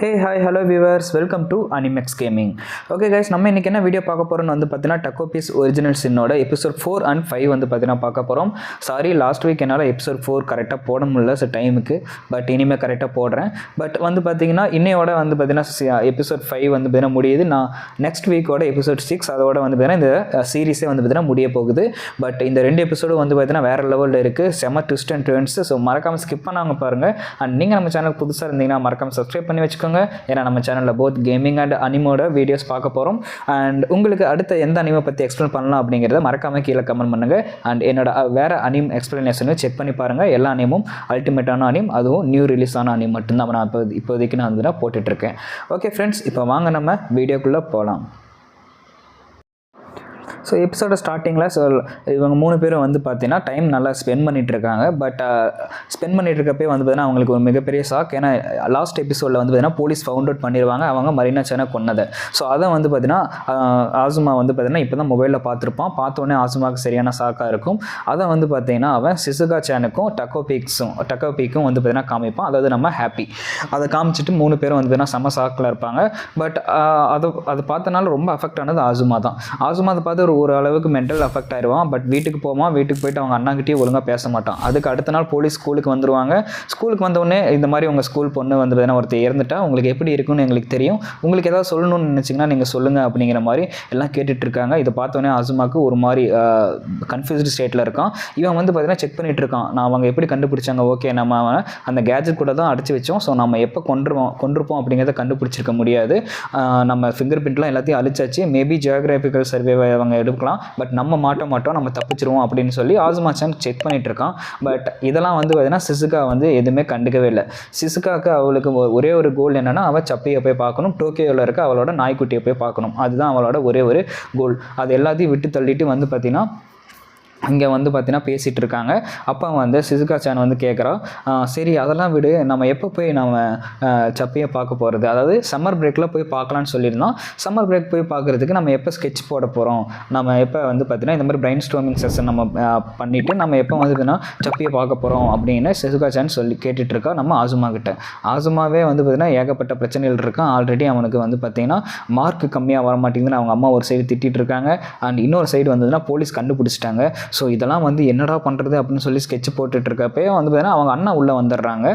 Hey hi hello viewers welcome to Animex gaming okay guys நம்ம இன்றைக்கி என்ன video பார்க்க போகிறோம்னு வந்து பார்த்தீங்கன்னா டக்கோ பீஸ் ஒரிஜினல் சின்னோட எபிசோட் ஃபோர் அண்ட் ஃபைவ் வந்து பார்த்தீங்கன்னா பார்க்க போகிறோம் சாரி லாஸ்ட் வீக் என்னால் எபிசோட் ஃபோர் கரெக்டாக போட முடியல ஸோ டைமுக்கு பட் இனிமேல் கரெக்டாக போடுறேன். பட் வந்து பார்த்தீங்கன்னா இன்னையோட வந்து பார்த்தீங்கன்னா எபிசோட் ஃபைவ் வந்து பார்த்தீங்கன்னா முடியுது. நான் நெக்ஸ்ட் வீக்கோட எபிசோட் சிக்ஸ் அதோட வந்து பார்த்தீங்கன்னா இந்த சீரிஸே வந்து பார்த்தீங்கன்னா முடிய போகுது. பட் இந்த ரெண்டு எபிசோடும் வந்து பார்த்தீங்கன்னா வேறு லெவலில் இருக்குது செம ட்விஸ்ட் அண்ட் ட்ரெண்ட்ஸ் ஸோ மறக்காமல் ஸ்கிப் பண்ணாங்க பாருங்கள் அண்ட் நீங்கள் நம்ம சேனல் புதுசாக இருந்தீங்கன்னா மறக்காமல் சப்ஸ்கிரைப் பண்ணி வச்சுக்கோங்க. ஏன்னா நம்ம சேனலில் போத் கேமிங் அண்ட் அனிமோட வீடியோஸ் பார்க்க போகிறோம் அண்ட் உங்களுக்கு அடுத்த எந்த அனிமை பற்றி எக்ஸ்பிளைன் பண்ணலாம் அப்படிங்கிறத மறக்காமல் கீழே கமெண்ட் பண்ணுங்கள் அண்ட் என்னோட வேறு அனிம் எக்ஸ்பிளனேஷனும் செக் பண்ணி பாருங்கள் எல்லா அனிமும் அல்டிமேட்டான அனிம் அதுவும் நியூ ரிலீஸ் ஆன அனிம் மட்டும்தான் நான் இப்போ இப்போதைக்கு நான் வந்து போட்டுட்ருக்கேன் ஓகே ஃப்ரெண்ட்ஸ் இப்போ வாங்க நம்ம வீடியோக்குள்ளே போகலாம் ஸோ எபிசோட ஸ்டார்டிங்கில் ஸோ இவங்க மூணு பேரும் வந்து பார்த்தீங்கன்னா டைம் நல்லா ஸ்பெண்ட் பண்ணிட்டு இருக்காங்க பட் ஸ்பெண்ட் uh, பண்ணிட்டு இருக்கப்பே வந்து பார்த்தீங்கன்னா அவங்களுக்கு ஒரு மிகப்பெரிய ஷாக் ஏன்னா லாஸ்ட் எபிசோடில் வந்து பார்த்தீங்கன்னா போலீஸ் ஃபவுண்ட் அவுட் பண்ணிடுவாங்க அவங்க மரீனா சேனை கொன்னதை. ஸோ அதை வந்து பார்த்தீங்கன்னா uh, ஆசுமா வந்து பார்த்தீங்கன்னா இப்போ தான் மொபைலில் பார்த்துருப்பான் பார்த்தோன்னே ஆசுமாவுக்கு சரியான ஷாக்காக இருக்கும். அதை வந்து பார்த்தீங்கன்னா அவன் சிசுகா சேனுக்கும் டக்கோ டக்கோபீக்கும் வந்து பார்த்தீங்கன்னா காமிப்பான். அதாவது நம்ம ஹாப்பி அதை காமிச்சிட்டு மூணு பேரும் வந்து பார்த்தீங்கன்னா செம்ம ஷாக்கில் இருப்பாங்க. பட் அதை அதை பார்த்தனால ரொம்ப அஃபெக்ட் ஆனது ஆசுமா தான். ஆசுமா அதை பார்த்து ஒரு ஒரு அளவுக்கு மென்டல் அஃபெக்ட் ஆயிடுவான் பட் வீட்டுக்கு போவான். வீட்டுக்கு போயிட்டு அவங்க அண்ணாங்கிட்டே ஒழுங்காக பேச மாட்டான். அதுக்கு அடுத்த நாள் போலீஸ் ஸ்கூலுக்கு வந்துருவாங்க. ஸ்கூலுக்கு வந்தவுடனே இந்த மாதிரி உங்கள் ஸ்கூல் பொண்ணு வந்து பார்த்தீங்கன்னா ஒருத்தர் இறந்துட்டா. உங்களுக்கு எப்படி இருக்குன்னு எங்களுக்கு தெரியும். உங்களுக்கு ஏதாவது சொல்லணும்னு நினச்சிங்கன்னா நீங்கள் சொல்லுங்கள் அப்படிங்கிற மாதிரி எல்லாம் கேட்டுட்ருக்காங்க இதை பார்த்தோன்னே ஆசுமாக்கு ஒரு மாதிரி கன்ஃபியூஸ்டு ஸ்டேட்டில் இருக்கான். இவன் வந்து பார்த்தீங்கன்னா செக் பண்ணிட்டு இருக்கான். நான் அவங்க எப்படி கண்டுபிடிச்சாங்க? ஓகே நம்ம அந்த கேஜெட் கூட தான் அடைச்சி வச்சோம். ஸோ நம்ம எப்போ கொண்டுருவோம் கொண்டிருப்போம் அப்படிங்கிறத கண்டுபிடிச்சிருக்க முடியாது. நம்ம ஃபிங்கர் பிரிண்ட்லாம் எல்லாத்தையும் அழிச்சாச்சு. மேபி ஜியோகிராஃபிக்கல் சர்வே அவங்க தடுக்கலாம் பட் நம்ம மாட்ட மாட்டோம் நம்ம தப்பிச்சிருவோம் அப்படின்னு சொல்லி ஆசுமா சான் செக் பண்ணிட்டு இருக்கான். பட் இதெல்லாம் வந்து பார்த்தீங்கன்னா சிசுகா வந்து எதுவுமே கண்டுக்கவே இல்லை. சிசுகாவுக்கு அவளுக்கு ஒரே ஒரு கோல் என்னன்னா அவள் சப்பையை போய் பார்க்கணும். டோக்கியோவில் இருக்க அவளோட நாய்க்குட்டியை போய் பார்க்கணும். அதுதான் அவளோட ஒரே ஒரு கோல் அது எல்லாத்தையும் விட்டு தள்ளிட்டு வந்து பார்த்தீங்கன்னா இங்கே வந்து பார்த்தீங்கன்னா பேசிகிட்டு இருக்காங்க அப்போ வந்து சிசுகா சேன் வந்து கேட்குறோம் சரி அதெல்லாம் விடு. நம்ம எப்போ போய் நம்ம சப்பையை பார்க்க போகிறது அதாவது சம்மர் பிரேக்கில் போய் பார்க்கலான்னு சொல்லியிருந்தோம். சம்மர் பிரேக் போய் பார்க்குறதுக்கு நம்ம எப்போ ஸ்கெட்ச் போட போகிறோம் நம்ம எப்போ வந்து பார்த்திங்கன்னா இந்த மாதிரி பிரைன் ஸ்டோமிங் செஷன் நம்ம பண்ணிவிட்டு நம்ம எப்போ வந்து பார்த்தீங்கன்னா சப்பையை பார்க்க போகிறோம் அப்படின்னு சிசுகா சேன் சொல்லி கேட்டுட்ருக்கோம் நம்ம ஆசுமா கிட்ட. ஆசுமாவே வந்து பார்த்திங்கன்னா ஏகப்பட்ட பிரச்சனைகள் இருக்கான் ஆல்ரெடி அவனுக்கு வந்து பார்த்தீங்கன்னா மார்க் கம்மியாக வர மாட்டேங்குதுன்னு அவங்க அம்மா ஒரு சைடு திட்டிகிட்டு இருக்காங்க அண்ட் இன்னொரு சைடு வந்ததுன்னா போலீஸ் கண்டுபிடிச்சிட்டாங்க. ஸோ இதெல்லாம் வந்து என்னடா பண்ணுறது அப்படின்னு சொல்லி ஸ்கெட்ச் போட்டுட்ருக்கப்பே வந்து பார்த்தீங்கன்னா அவங்க அண்ணா உள்ளே வந்துடுறாங்க.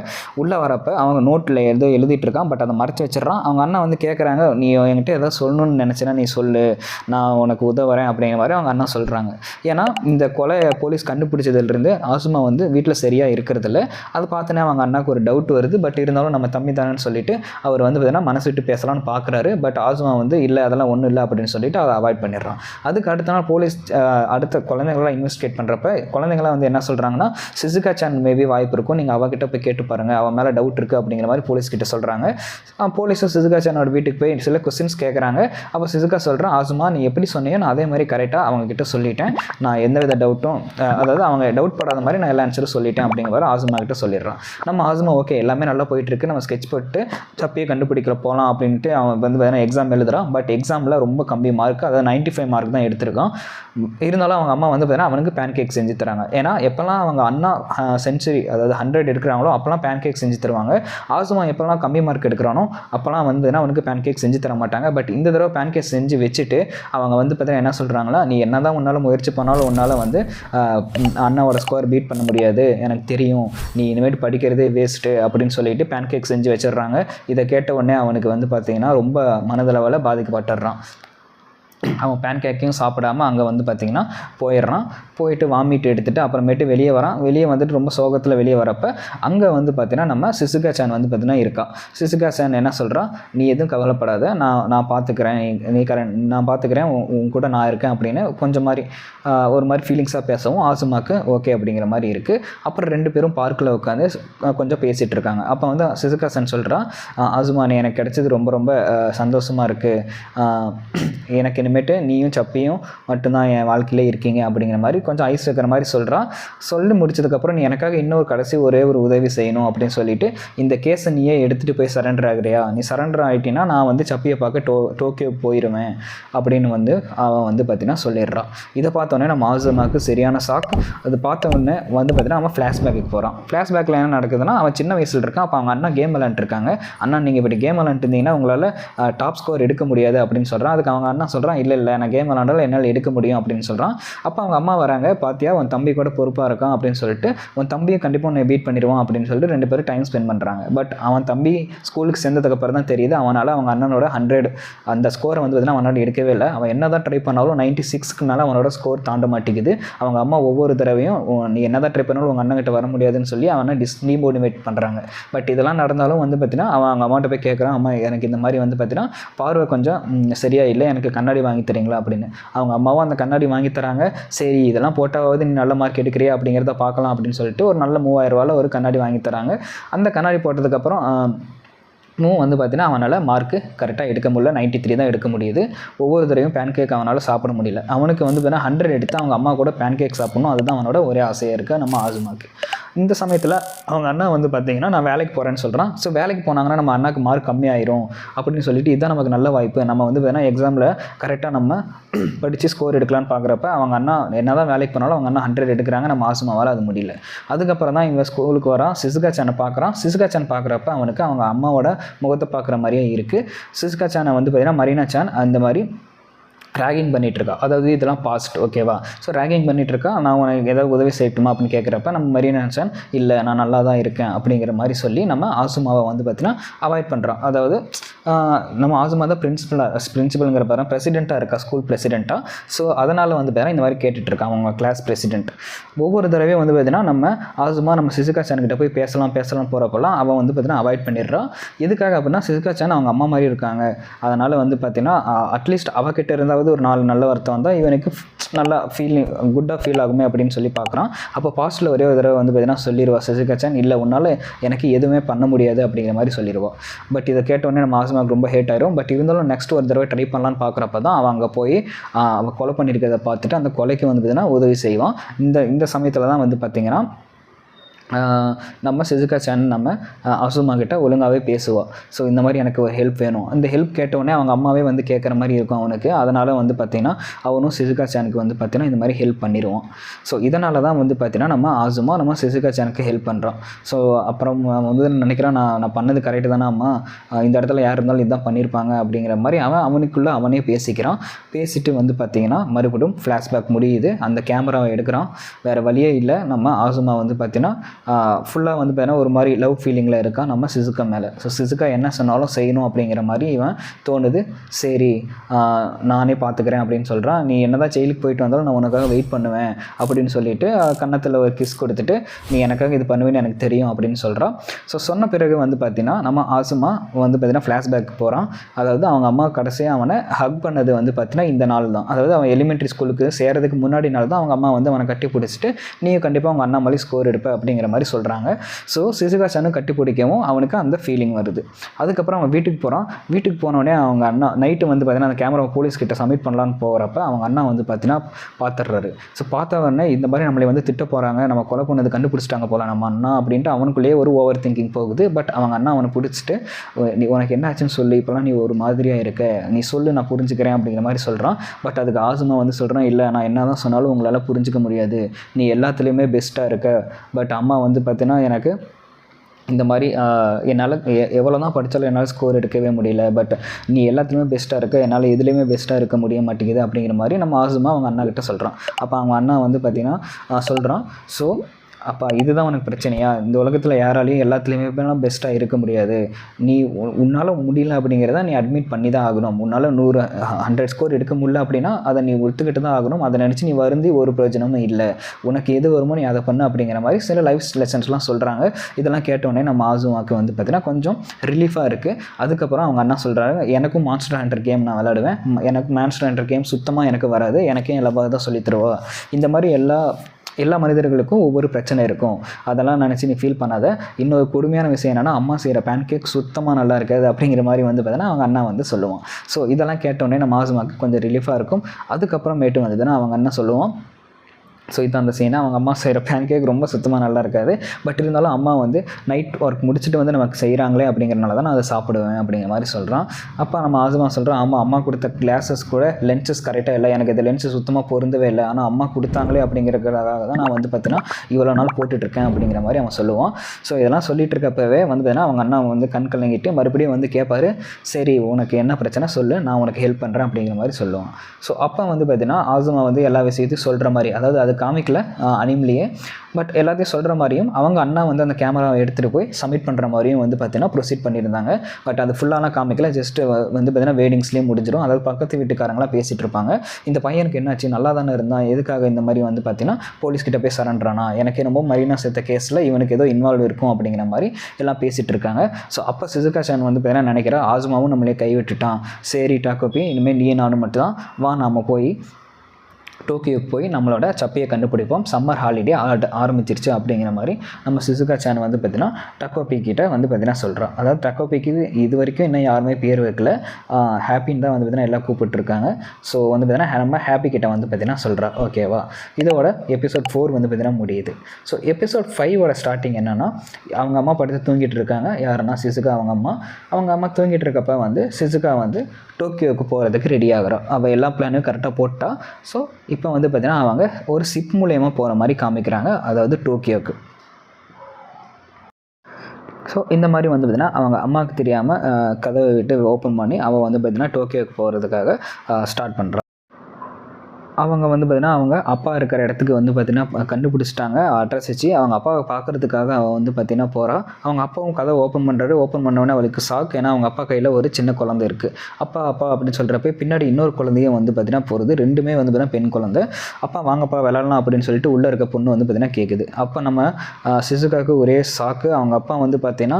உள்ளே வரப்போ அவங்க நோட்டில் ஏதோ எழுதிட்டு இருக்கான் பட் அதை மறைச்சி வச்சிடுறான். அவங்க அண்ணா வந்து கேட்குறாங்க நீ என்கிட்ட ஏதாவது சொல்லணும்னு நினச்சினா நீ சொல்லு. நான் உனக்கு உதவுறேன் அப்படிங்கிற மாதிரி அவங்க அண்ணா சொல்கிறாங்க ஏன்னா இந்த கொலை போலீஸ் கண்டுபிடிச்சதுலேருந்து ஆசுமா வந்து வீட்டில் சரியாக இருக்கிறதில்ல. அதை பார்த்தோன்னே அவங்க அண்ணாக்கு ஒரு டவுட் வருது. பட் இருந்தாலும் நம்ம தம்பி தானேன்னு சொல்லிட்டு அவர் வந்து பார்த்தீங்கன்னா மனசு விட்டு பேசலாம்னு பார்க்குறாரு பட் ஆசுமா வந்து இல்லை அதெல்லாம் ஒன்றும் இல்லை அப்படின்னு சொல்லிட்டு அதை அவாய்ட் பண்ணிடுறான். அதுக்கு அடுத்த நாள் போலீஸ் அடுத்த குழந்தைங்களாம் இன்வெஸ்டிகேட் பண்ணுறப்ப குழந்தைங்களாம் வந்து என்ன சொல்கிறாங்கன்னா சிசுகா சான் மேபி வாய்ப்பு இருக்கும். நீங்கள் அவகிட்ட போய் கேட்டு பாருங்கள் அவன் மேலே டவுட் இருக்குது அப்படிங்கிற மாதிரி போலீஸ் கிட்ட சொல்கிறாங்க போலீஸும் சிசுகா சானோட வீட்டுக்கு போய் சில கொஸ்டின்ஸ் கேட்குறாங்க அப்போ சிசுகா சொல்கிறான் ஆசுமா நீ எப்படி சொன்னியோ நான் அதே மாதிரி கரெக்டாக அவங்க கிட்ட சொல்லிட்டேன். நான் எந்தவித டவுட்டும் அதாவது அவங்க டவுட் படாத மாதிரி நான் எல்லா ஆன்சரும் சொல்லிட்டேன் அப்படிங்கிற மாதிரி ஆசுமா கிட்ட சொல்லிடுறான் நம்ம ஆசுமா ஓகே எல்லாமே நல்லா போயிட்டு இருக்கு. நம்ம ஸ்கெட்ச் போட்டு சப்பியை கண்டுபிடிக்கிற போகலாம் அப்படின்ட்டு அவன் வந்து பார்த்தீங்கன்னா எக்ஸாம் எழுதுறான் பட் எக்ஸாமில் ரொம்ப கம்மி மார்க் அதாவது 95 ஃபைவ் மார்க் தான் எடுத்திருக்கான். இருந்தாலும் அவங்க அம்மா வந்து பார்த்தீங்கன்னா அவனுக்கு பேன் கேக் செஞ்சு தராங்க. ஏன்னா எப்போல்லாம் அவங்க அண்ணா செஞ்சுரி அதாவது ஹண்ட்ரட் எடுக்கிறாங்களோ அப்போல்லாம் பேன் கேக் செஞ்சு தருவாங்க. ஆசுமா எப்போல்லாம் கம்மி மார்க் எடுக்கிறானோ அப்போல்லாம் வந்து அவனுக்கு பேன் கேக் செஞ்சு தர மாட்டாங்க. பட் இந்த தடவை பேன் கேக் செஞ்சு வச்சுட்டு அவங்க வந்து பார்த்தீங்கன்னா என்ன சொல்கிறாங்களா நீ என்ன தான் உன்னால் முயற்சி பண்ணாலும் உன்னால் வந்து அண்ணாவோட ஸ்கோர் பீட் பண்ண முடியாது. எனக்கு தெரியும். நீ இனிமேட்டு படிக்கிறதே வேஸ்ட்டு அப்படின்னு சொல்லிட்டு பேன் கேக் செஞ்சு வச்சிடுறாங்க. இதை கேட்ட உடனே அவனுக்கு வந்து பார்த்தீங்கன்னா ரொம்ப மனதளவில் பாதிக்கப்பட்டுடுறான். அவன் பேன் கேக்கையும் சாப்பிடாம அங்கே வந்து பார்த்திங்கன்னா போயிடுறான். போயிட்டு வாமிட் எடுத்துகிட்டு அப்புறமேட்டு வெளியே வரான். வெளியே வந்துட்டு ரொம்ப சோகத்தில் வெளியே வரப்ப அங்கே வந்து பார்த்தீங்கன்னா நம்ம சிசுகா சேன் வந்து பார்த்தீங்கன்னா இருக்கா. சிசுகா சேன் என்ன சொல்கிறான் நீ எதுவும் கவலைப்படாத. நான் நான் பார்த்துக்கிறேன் நீ- கரண் நான் பார்த்துக்கிறேன் உன் உன் கூட நான் இருக்கேன் அப்படின்னு கொஞ்சம் மாதிரி ஒரு மாதிரி ஃபீலிங்ஸாக பேசவும் ஆசுமாக்கு ஓகே அப்படிங்கிற மாதிரி இருக்குது அப்புறம் ரெண்டு பேரும் பார்க்கில் உட்காந்து கொஞ்சம் பேசிகிட்டு இருக்காங்க. அப்போ வந்து சிசுகா சேன் சொல்கிறான் ஆசுமா நீ எனக்கு கிடைச்சது ரொம்ப ரொம்ப சந்தோஷமாக இருக்குது எனக்கு இனிமேட்டு நீயும் சப்பியும் மட்டும்தான் என் வாழ்க்கையிலே இருக்கீங்க அப்படிங்கிற மாதிரி கொஞ்சம் ஐஸ் வைக்கிற மாதிரி சொல்கிறான் சொல்லி முடிச்சதுக்கப்புறம் நீ எனக்காக இன்னொரு கடைசி ஒரே ஒரு உதவி செய்யணும் அப்படின்னு சொல்லிட்டு இந்த கேஸை நீயே எடுத்துகிட்டு போய் சரண்டர் ஆகுறியா? நீ சரண்டர் ஆகிட்டினா நான் வந்து சப்பியை பார்க்க டோ டோக்கியோ போயிடுவேன் அப்படின்னு வந்து அவன் வந்து பார்த்தீங்கன்னா சொல்லிடுறான் இதை பார்த்தோன்னே நம்ம மாசமாக்கு சரியான ஷாக் அது பார்த்த உடனே வந்து பார்த்தீங்கன்னா அவன் ஃப்ளாஷ்பேக்கு போகிறான் ஃப்ளாஷ்பேக்கில் என்ன நடக்குதுன்னா அவன் சின்ன வயசில் இருக்கான். அப்போ அவங்க அண்ணா கேம் விளாண்டுருக்காங்க அண்ணா நீங்கள் இப்படி கேம் விளாண்டுருந்தீங்கன்னா உங்களால் டாப் ஸ்கோர் எடுக்க முடியாது அப்படின்னு சொல்கிறான் அதுக்கு அவங்க அண்ணா சொல்கிறான் இல்லை இல்லை நான் கேம் விளாண்டாலும் என்னால் எடுக்க முடியும் அப்படின்னு சொல்கிறான் அப்போ அவங்க அம்மா வராங்க. பாத்தியா உன் தம்பி கூட பொறுப்பாக இருக்கான் அப்படின்னு சொல்லிட்டு உன் தம்பியை கண்டிப்பாக உன்னை பீட் பண்ணிடுவான் அப்படின்னு சொல்லிட்டு ரெண்டு பேரும் டைம் ஸ்பெண்ட் பண்ணுறாங்க பட் அவன் தம்பி ஸ்கூலுக்கு சேர்ந்ததுக்கப்புறம் தான் தெரியுது. அவனால் அவங்க அண்ணனோட ஹண்ட்ரட் அந்த ஸ்கோரை வந்து பார்த்தீங்கன்னா அவனால் எடுக்கவே இல்லை. அவன் என்ன தான் ட்ரை பண்ணாலும் நைன்ட்டி சிக்ஸ்க்கு மேலே அவனோட ஸ்கோர் தாண்ட மாட்டேங்குது. அவங்க அம்மா ஒவ்வொரு தடவையும் நீ என்ன தான் ட்ரை பண்ணாலும் உங்கள் அண்ணன்கிட்ட வர முடியாதுன்னு சொல்லி அவனை டிஸ் டிமோட்டிவேட் பண்ணுறாங்க பட் இதெல்லாம் நடந்தாலும் வந்து பார்த்தீங்கன்னா அவன் அவங்க அம்மாட்ட போய் கேட்குறான் அம்மா எனக்கு இந்த மாதிரி வந்து பார்த்தீங்கன்னா பார்வை கொஞ்சம் சரியாக இல்லை. எனக்கு கண்ணாடி வாங்கி தரீங்களா? அப்படின்னு. அவங்க அம்மாவும் அந்த கண்ணாடி வாங்கி தராங்க. சரி இதெல்லாம் போட்டாவது நீ நல்ல மார்க் எடுக்கிறியா அப்படிங்கிறத பார்க்கலாம் அப்படின்னு சொல்லிட்டு ஒரு நல்ல மூவாயிரம் ஒரு கண்ணாடி வாங்கி தராங்க. அந்த கண்ணாடி போட்டதுக்கப்புறம் மூவ் வந்து பார்த்தீங்கன்னா அவனால் மார்க்கு கரெக்டாக எடுக்க முடியல. 93 த்ரீ தான் எடுக்க முடியுது. ஒவ்வொரு தடவையும் பேன் கேக் அவனால் சாப்பிட முடியல. அவனுக்கு வந்து பார்த்தீங்கன்னா ஹண்ட்ரட் எடுத்து அவங்க அம்மா கூட பேன் கேக் சாப்பிடணும். அதுதான் அவனோட ஒரே ஆசையாக இருக்குது நம்ம ஆசுமாக்கு இந்த சமயத்தில் அவங்க அண்ணா வந்து பார்த்தீங்கன்னா நான் வேலைக்கு போகிறேன்னு சொல்கிறான் ஸோ வேலைக்கு போனாங்கன்னா நம்ம அண்ணாக்கு மார்க் கம்மியாயிரும். அப்படின்னு சொல்லிட்டு இதுதான் நமக்கு நல்ல வாய்ப்பு. நம்ம வந்து வேணால் எக்ஸாமில் கரெக்டாக நம்ம படித்து ஸ்கோர் எடுக்கலாம்னு பார்க்குறப்ப அவங்க அண்ணா என்ன தான் வேலைக்கு போனாலும் அவங்க அண்ணா ஹண்ட்ரட் எடுக்கிறாங்க. நம்ம ஆசுமாவால் அது முடியல. அதுக்கப்புறம் தான் இவன் ஸ்கூலுக்கு வரான். சிசுகா சேனை பார்க்குறான் சிசுகா சேன் பார்க்குறப்ப அவனுக்கு அவங்க அம்மாவோட முகத்தை பார்க்குற மாதிரியே இருக்குது சிசுகா சேனை வந்து பார்த்திங்கன்னா மரீனா சேன். அந்த மாதிரி ரேகிங் பண்ணிகிட்ருக்கா அதாவது இதெல்லாம் பாஸ்ட் ஓகேவா ஸோ ரேகிங் பண்ணிகிட்ருக்கா நான் உனக்கு ஏதாவது உதவி செய்யட்டுமா அப்படின்னு கேட்குறப்ப நம்ம மரியன் சேன் இல்லை நான் நல்லா தான் இருக்கேன் அப்படிங்கிற மாதிரி சொல்லி நம்ம ஆசுமாவை வந்து பார்த்தீங்கன்னா அவாய்ட் பண்ணுறோம் அதாவது நம்ம ஆசுமா தான் பிரின்சிபலாக பிரின்சிபலுங்கிற பாரு பிரசிடெண்ட்டாக இருக்கா ஸ்கூல் பிரசிடெண்ட்டாக ஸோ அதனால் வந்து பார்த்தீங்கன்னா இந்த மாதிரி கேட்டுட்ருக்கான் அவங்க கிளாஸ் பிரசிடெண்ட் ஒவ்வொரு தடவையும் வந்து பார்த்தீங்கன்னா நம்ம ஆசுமா நம்ம சிசுகா சேன்கிட்ட போய் பேசலாம் பேசலாம் போகிறப்பெல்லாம் அவன் வந்து பார்த்தீங்கன்னா அவாய்ட் பண்ணிடுறான் எதுக்காக அப்படின்னா சிசுகா சேன் அவங்க அம்மா மாதிரி இருக்காங்க. அதனால் வந்து பார்த்தீங்கன்னா அட்லீஸ்ட் அவகிட்ட இருந்தாவது ஒரு நாலு நல்ல வார்த்தை வந்தால் இவனுக்கு நல்லா ஃபீலிங் குட்டாக ஃபீல் ஆகுமே அப்படின்னு சொல்லி பார்க்குறான். அப்போ பாஸ்ட்டில் ஒரே ஒரு தடவை வந்து பார்த்தீங்கன்னா சொல்லிடுவா சிசுகா இல்லை உன்னால் எனக்கு எதுவுமே பண்ண முடியாது அப்படிங்கிற மாதிரி சொல்லிடுவோம் பட் இதை கேட்டோடனே நம்ம ஆசுமாவுக்கு ரொம்ப ஹேட் ஆயிரும். பட் இருந்தாலும் நெக்ஸ்ட் ஒரு தடவை ட்ரை பண்ணலான்னு பார்க்குறப்ப தான் அவன் அங்கே போய் அவன் கொலை பண்ணியிருக்கிறத பார்த்துட்டு அந்த கொலைக்கு வந்து பார்த்தீங்கன்னா உதவி செய்வான். இந்த இந்த சமயத்தில் தான் வந்து பார்த்தீங்கன்னா நம்ம சிசுகா சேன் நம்ம ஆஹ் அசுமா கிட்ட ஒழுங்காகவே பேசுவாள் ஸோ இந்த மாதிரி எனக்கு ஒரு ஹெல்ப் வேணும். அந்த ஹெல்ப் கேட்டோடனே அவங்க அம்மாவே வந்து கேட்குற மாதிரி இருக்கும் அவனுக்கு. அதனால் வந்து பார்த்திங்கன்னா அவனும் சிசுகா சேனுக்கு வந்து பார்த்திங்கன்னா இந்த மாதிரி ஹெல்ப் பண்ணிடுவான். ஸோ இதனால தான் வந்து பார்த்திங்கன்னா நம்ம ஆசுமா நம்ம சிசுகா சேனுக்கு ஹெல்ப் பண்ணுறோம் ஸோ அப்புறம் வந்து நினைக்கிறான் நான் நான் பண்ணது கரெக்டு தானே அம்மா? இந்த இடத்துல யார் இருந்தாலும் இதுதான் பண்ணியிருப்பாங்க அப்படிங்கிற மாதிரி அவன் அவனுக்குள்ளே அவனே பேசிக்கிறான். பேசிட்டு வந்து பார்த்திங்கன்னா மறுபடியும் ஃப்ளாஷ்பேக் முடியுது. அந்த கேமராவை எடுக்கிறான். வேறு வழியே இல்லை. நம்ம ஆசுமா வந்து பார்த்திங்கன்னா ஃபுல்லாக வந்து பார்த்தீங்கன்னா ஒரு மாதிரி லவ் ஃபீலிங்கில் இருக்கான் நம்ம சிசுக்கா மேலே. ஸோ சிசுக்கா என்ன சொன்னாலும் செய்யணும் அப்படிங்கிற மாதிரி இவன் தோணுது. சரி நானே பார்த்துக்கிறேன் அப்படின்னு சொல்கிறான் நீ என்னதான் ஜெயிலுக்கு போயிட்டு வந்தாலும் நான் உனக்காக வெயிட் பண்ணுவேன் அப்படின்னு சொல்லிட்டு கன்னத்தில் ஒரு கிஸ் கொடுத்துட்டு நீ எனக்காக இது பண்ணுவேன்னு எனக்கு தெரியும் அப்படின்னு சொல்கிறான் ஸோ சொன்ன பிறகு வந்து பார்த்தீங்கன்னா நம்ம ஆசுமா வந்து பார்த்தீங்கன்னா ஃப்ளாஷ்பேக் போகிறான் அதாவது அவங்க அம்மா கடைசியாக அவனை ஹக் பண்ணது வந்து பார்த்தீங்கன்னா இந்த நாள் தான். அதாவது அவன் எலிமெண்ட்ரி ஸ்கூலுக்கு சேரதுக்கு முன்னாடி நாள் தான் அவங்க அம்மா வந்து அவனை கட்டி பிடிச்சிட்டு நீ கண்டிப்பாக அவங்க அண்ணா மாதிரி ஸ்கோர் எடுப்ப அப்படிங்கிற மாதிரி சொல்கிறாங்க ஸோ சிசுகாசனு கட்டி பிடிக்கவும் அவனுக்கு அந்த ஃபீலிங் வருது. அதுக்கப்புறம் அவன் வீட்டுக்கு போகிறான் வீட்டுக்கு போனோடனே அவங்க அண்ணா நைட்டு வந்து பார்த்தீங்கன்னா அந்த கேமரா போலீஸ் கிட்ட சப்மிட் பண்ணலான்னு போகிறப்ப அவங்க அண்ணா வந்து பார்த்தீங்கன்னா பார்த்துடுறாரு ஸோ பார்த்த உடனே இந்த மாதிரி நம்மளை வந்து திட்ட போகிறாங்க நம்ம கொலை பண்ணது கண்டுபிடிச்சிட்டாங்க போல நம்ம அண்ணா அப்படின்ட்டு அவனுக்குள்ளேயே ஒரு ஓவர் திங்கிங் போகுது. பட் அவங்க அண்ணா அவனை பிடிச்சிட்டு நீ உனக்கு என்ன ஆச்சுன்னு சொல்லி. இப்போலாம் நீ ஒரு மாதிரியாக இருக்க. நீ சொல்லு நான் புரிஞ்சுக்கிறேன் அப்படிங்கிற மாதிரி சொல்கிறான் பட் அதுக்கு ஆசுமா வந்து சொல்கிறான் இல்லை நான் என்ன தான் சொன்னாலும் உங்களால் புரிஞ்சுக்க முடியாது. நீ எல்லாத்துலேயுமே பெஸ்ட்டாக இருக்க. பட் அம்மா வந்து பார்த்தீங்கன்னா எனக்கு இந்த மாதிரி என்னால் எவ்வளோ தான் படித்தாலும் என்னால் ஸ்கோர் எடுக்கவே முடியல. பட் நீ எல்லாத்துலேயுமே பெஸ்ட்டாக இருக்க. என்னால் எதுலேயுமே பெஸ்ட்டாக இருக்க முடிய மாட்டேங்குது அப்படிங்கிற மாதிரி நம்ம ஆசுமா அவங்க அண்ணா கிட்ட சொல்கிறான் அப்போ அவங்க அண்ணா வந்து பார்த்திங்கன்னா சொல்கிறான் ஸோ அப்பா இதுதான் உனக்கு பிரச்சனையா? இந்த உலகத்தில் யாராலையும் எல்லாத்துலேயுமே பெஸ்ட்டாக இருக்க முடியாது. நீ உன்னால் முடியல அப்படிங்கிறத நீ அட்மிட் பண்ணி தான் ஆகணும். உன்னால் நூறு ஹண்ட்ரட் ஸ்கோர் எடுக்க முடியல அப்படின்னா அதை நீ ஒத்துக்கிட்டு தான் ஆகணும். அதை நினச்சி நீ வருந்தி ஒரு பிரயோஜனமும் இல்லை. உனக்கு எது வருமோ நீ அதை பண்ணு அப்படிங்கிற மாதிரி சில லைஃப் லெசன்ஸ்லாம் சொல்கிறாங்க இதெல்லாம் கேட்டோடனே நம்ம ஆசுவாக்கு வந்து பார்த்தீங்கன்னா கொஞ்சம் ரிலீஃபாக இருக்குது அதுக்கப்புறம் அவங்க அண்ணா சொல்கிறாங்க எனக்கும் மான்ஸ்டர் ஹண்டர் கேம் நான் விளாடுவேன் எனக்கு மான்ஸ்டர் ஹண்டர் கேம் சுத்தமாக எனக்கு வராது. எனக்கே என் தான் சொல்லி தருவா. இந்த மாதிரி எல்லா எல்லா மனிதர்களுக்கும் ஒவ்வொரு பிரச்சனை இருக்கும். அதெல்லாம் நினச்சி நீ ஃபீல் பண்ணாத. இன்னொரு கொடுமையான விஷயம் என்னென்னா அம்மா செய்கிற பேன் கேக் சுத்தமாக நல்லா இருக்காது அப்படிங்கிற மாதிரி வந்து பார்த்தீங்கன்னா அவங்க அண்ணா வந்து சொல்லுவான். ஸோ இதெல்லாம் கேட்டோடனே நம்ம ஆசுமாக்கு கொஞ்சம் ரிலீஃபாக இருக்கும். அதுக்கப்புறமேட்டு வந்ததுன்னா அவங்க அண்ணன் சொல்லுவோம் ஸோ இது அந்த சீனை அவங்க அம்மா செய்கிற பேன் கேக் ரொம்ப சுத்தமாக நல்லா இருக்காது. பட் இருந்தாலும் அம்மா வந்து நைட் ஒர்க் முடிச்சுட்டு வந்து நமக்கு செய்கிறாங்களே அப்படிங்கிறனால தான் நான் அதை சாப்பிடுவேன் அப்படிங்கிற மாதிரி சொல்கிறான் அப்போ நம்ம ஆசுமா சொல்கிறோம் ஆமாம் அம்மா கொடுத்த கிளாஸஸ் கூட லென்சஸ் கரெக்டாக இல்லை. எனக்கு இந்த லென்ஸு சுத்தமாக பொருந்தவே இல்லை. ஆனால் அம்மா கொடுத்தாங்களே அப்படிங்கிறதுக்காக தான் நான் வந்து பார்த்தீங்கன்னா இவ்வளோ நாள் போட்டுட்ருக்கேன் அப்படிங்கிற மாதிரி அவன் சொல்லுவான். ஸோ இதெல்லாம் சொல்லிட்டு இருக்கப்பவே வந்து பார்த்தீங்கன்னா அவங்க அண்ணா வந்து கண் கலங்கிட்டு மறுபடியும் வந்து கேட்பாரு சரி உனக்கு என்ன பிரச்சனை சொல்லு நான் உனக்கு ஹெல்ப் பண்ணுறேன் அப்படிங்கிற மாதிரி சொல்லுவான். ஸோ அப்போ வந்து பார்த்தீங்கன்னா ஆசுமா வந்து எல்லா விஷயத்தையும் சொல்கிற மாதிரி அதாவது அது காமிக்கல அனிம்லேயே. பட் எல்லாத்தையும் சொல்கிற மாதிரியும் அவங்க அண்ணா வந்து அந்த கேமராவை எடுத்துகிட்டு போய் சப்மிட் பண்ணுற மாதிரியும் வந்து பார்த்தீங்கன்னா ப்ரொசீட் பண்ணியிருந்தாங்க. பட் அது ஃபுல்லாலாம் காமிக்கல ஜஸ்ட் வந்து பார்த்தீங்கன்னா வேடிங்ஸ்லேயே முடிஞ்சிடும் அதாவது பக்கத்து வீட்டுக்காரங்களாம் பேசிகிட்டு இருப்பாங்க. இந்த பையனுக்கு என்னாச்சு நல்லா தானே இருந்தான் எதுக்காக இந்த மாதிரி வந்து பார்த்தீங்கன்னா போலீஸ் கிட்ட போய் சரண்டானா எனக்கு என்னமோ மரீனா சேர்த்த கேஸில் இவனுக்கு ஏதோ இன்வால்வ் இருக்கும் அப்படிங்கிற மாதிரி எல்லாம் பேசிகிட்டு இருக்காங்க. ஸோ அப்போ சிசுகா சான் வந்து பார்த்தீங்கன்னா நினைக்கிறா? ஆசுமாவும் நம்மளே கைவிட்டுட்டான். சரி டாக்கோப்பி இனிமேல் நீ நானும் மட்டும்தான். வா நாம் போய் டோக்கியோக்கு போய் நம்மளோட சப்பையை கண்டுபிடிப்போம். சம்மர் ஹாலிடே ஆரம்பிச்சிருச்சு அப்படிங்கிற மாதிரி நம்ம சிசுகா சேன் வந்து பார்த்தீங்கன்னா டக்கோபி கிட்ட வந்து பார்த்தீங்கன்னா சொல்கிறோம் அதாவது டக்கோபிக்கு இது வரைக்கும் இன்னும் யாருமே பேர் வைக்கல. ஹாப்பின்னு தான் வந்து பார்த்தீங்கன்னா எல்லாம் கூப்பிட்டுருக்காங்க. ஸோ வந்து பார்த்தீங்கன்னா நம்ம ஹாப்பி கிட்ட வந்து பார்த்தீங்கன்னா சொல்கிறா ஓகேவா இதோட எபிசோட் ஃபோர் வந்து பார்த்தீங்கன்னா முடியுது. ஸோ எபிசோட் ஃபைவோட ஸ்டார்டிங் என்னென்னா அவங்க அம்மா படுத்து தூங்கிட்டு இருக்காங்க. யாருன்னா சிசுகா அவங்க அம்மா. அவங்க அம்மா தூங்கிட்டு இருக்கப்ப வந்து சிசுகா வந்து டோக்கியோவுக்கு போகிறதுக்கு ரெடி ஆகிறோம் அவள் எல்லா பிளானும் கரெக்டாக போட்டால் ஸோ இப்போ வந்து பார்த்தீங்கன்னா அவங்க ஒரு சிப் மூலயமா போகிற மாதிரி காமிக்கிறாங்க. அதாவது டோக்கியோக்கு. ஸோ இந்த மாதிரி வந்து பார்த்திங்கன்னா அவங்க அம்மாவுக்கு தெரியாமல் கதவை விட்டு ஓப்பன் பண்ணி அவள் வந்து பார்த்தீங்கன்னா டோக்கியோக்கு போகிறதுக்காக ஸ்டார்ட் பண்ணுறான் அவங்க வந்து பார்த்தீங்கன்னா அவங்க அப்பா இருக்கிற இடத்துக்கு வந்து பார்த்தீங்கன்னா கண்டுபிடிச்சிட்டாங்க. அட்ரஸ் வச்சு அவங்க அப்பாவை பார்க்கறதுக்காக அவள் வந்து பார்த்தீங்கன்னா போகிறா அவங்க அப்பாவும் கதை ஓப்பன் பண்ணுறாரு ஓப்பன் பண்ணோடனே அவளுக்கு ஷாக் ஏன்னா அவங்க அப்பா கையில் ஒரு சின்ன குழந்தை இருக்குது அப்பா அப்பா அப்படின்னு சொல்கிறப்ப பின்னாடி இன்னொரு குழந்தையும் வந்து பார்த்தீங்கன்னா போகிறது ரெண்டுமே வந்து பார்த்தீங்கன்னா பெண் குழந்தை. அப்பா வாங்கப்பா விளாட்லாம் அப்படின்னு சொல்லிட்டு உள்ளே இருக்க பொண்ணு வந்து பார்த்தீங்கன்னா கேட்குது அப்போ நம்ம சிசுகாவுக்கு ஒரே ஷாக்கு அவங்க அப்பா வந்து பார்த்தீங்கன்னா